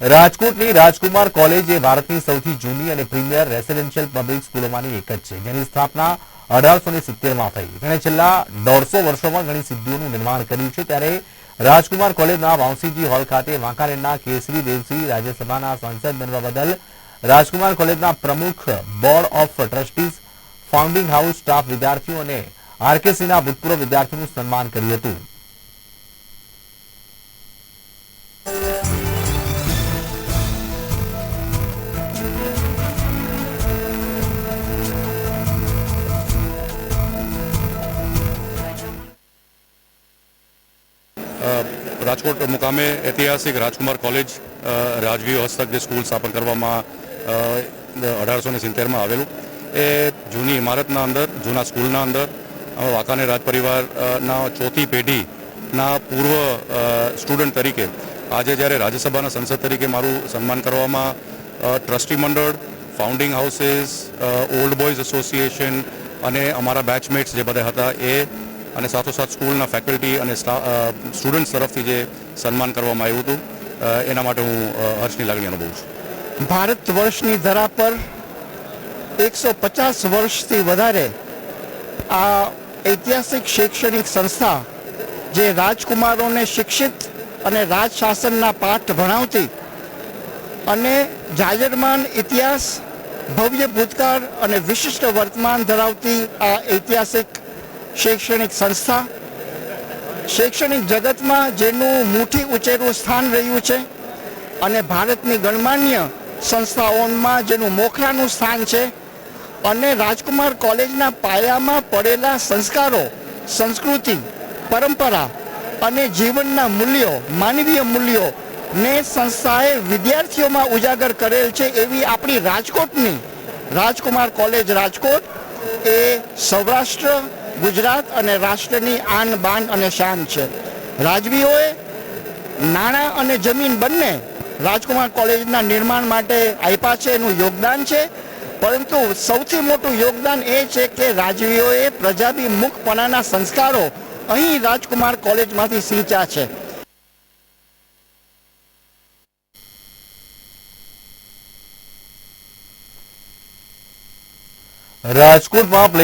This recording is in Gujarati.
રાજકોટની રાજકુમાર કોલેજ એ ભારતની સૌથી જૂની અને પ્રીમિયર રેસિડેન્શિયલ પબ્લિક સ્કૂલોમાંની એક જ છે. જેની સ્થાપના અઢારસો ને સિત્તેરમાં થઈ. તેણે છેલ્લા દોઢસો વર્ષોમાં ઘણી સિદ્ધિઓનું નિર્માણ કર્યું છે. ત્યારે રાજકુમાર કોલેજના વાંસીજી હોલ ખાતે વાંકાનેરના કેસરી દેવસિંહ રાજ્યસભાના સાંસદ બનવા બદલ રાજકુમાર કોલેજના પ્રમુખ, board of trustees founding house staff વિદ્યાર્થીઓ અને આરકેસીના ભૂતપૂર્વ વિદ્યાર્થીઓનું સન્માન કર્યું હતું. રાજકોટ મુકામે ઐતિહાસિક રાજકુમાર કોલેજ રાજવી હસ્તક જે સ્કૂલ સ્થાપન કરવામાં અઢારસો ને સિત્તેરમાં આવેલું. એ જૂની ઇમારતના અંદર, જૂના સ્કૂલના અંદર વાંકાને રાજ પરિવારના ચોથી પેઢીના પૂર્વ સ્ટુડન્ટ તરીકે આજે જ્યારે રાજ્યસભાના સંસદ તરીકે મારું સન્માન કરવામાં ટ્રસ્ટી મંડળ, founding houses old boys association અને અમારા બેચમેટ્સ જે બધા હતા એ અને સાથોસાથ સ્કૂલના ફેકલ્ટી અને સ્ટુડન્ટ્સ તરફથી જે સન્માન કરવામાં આવ્યું હતું એના માટે હું હર્ષની લાગણી અનુભવું છું. ભારત વર્ષની ધરા પર એકસો પચાસ વર્ષથી વધારે આ ઐતિહાસિક શૈક્ષણિક સંસ્થા જે રાજકુમારોને શિક્ષિત અને રાજશાસનના પાઠ ભણાવતી અને જાજરમાન ઇતિહાસ, ભવ્ય ભૂતકાળ અને વિશિષ્ટ વર્તમાન ધરાવતી આ ઐતિહાસિક શૈક્ષણિક સંસ્થા, શૈક્ષણિક જગતમાં જેનું મુઠ્ઠી ઉચેરું સ્થાન રહ્યું છે અને ભારતની ગણમાન્ય સંસ્થાઓમાં જેનું મોખરાનું સ્થાન છે અને રાજકુમાર કોલેજના પાયામાં પડેલા સંસ્કારો, સંસ્કૃતિ, પરંપરા અને જીવનના મૂલ્યો, માનવીય મૂલ્યો ને સંસ્થાએ વિદ્યાર્થીઓમાં ઉજાગર કરેલ છે એવી આપણી રાજકોટની રાજકુમાર કોલેજ રાજકોટ એ સૌરાષ્ટ્ર, ગુજરાત અને રાષ્ટ્રની આન બાન અને શાન છે. રાજવીઓએ નાણાં અને જમીન બંને રાજકુમાર કોલેજના નિર્માણ માટે આપ્યા છે, એનું યોગદાન છે. પરંતુ સૌથી મોટું યોગદાન એ છે કે રાજવીઓએ પ્રજાભિમુખપણાના સંસ્કારો અહીં રાજકુમાર કોલેજમાંથી સિંચ્યા છે. રાજકોટમાં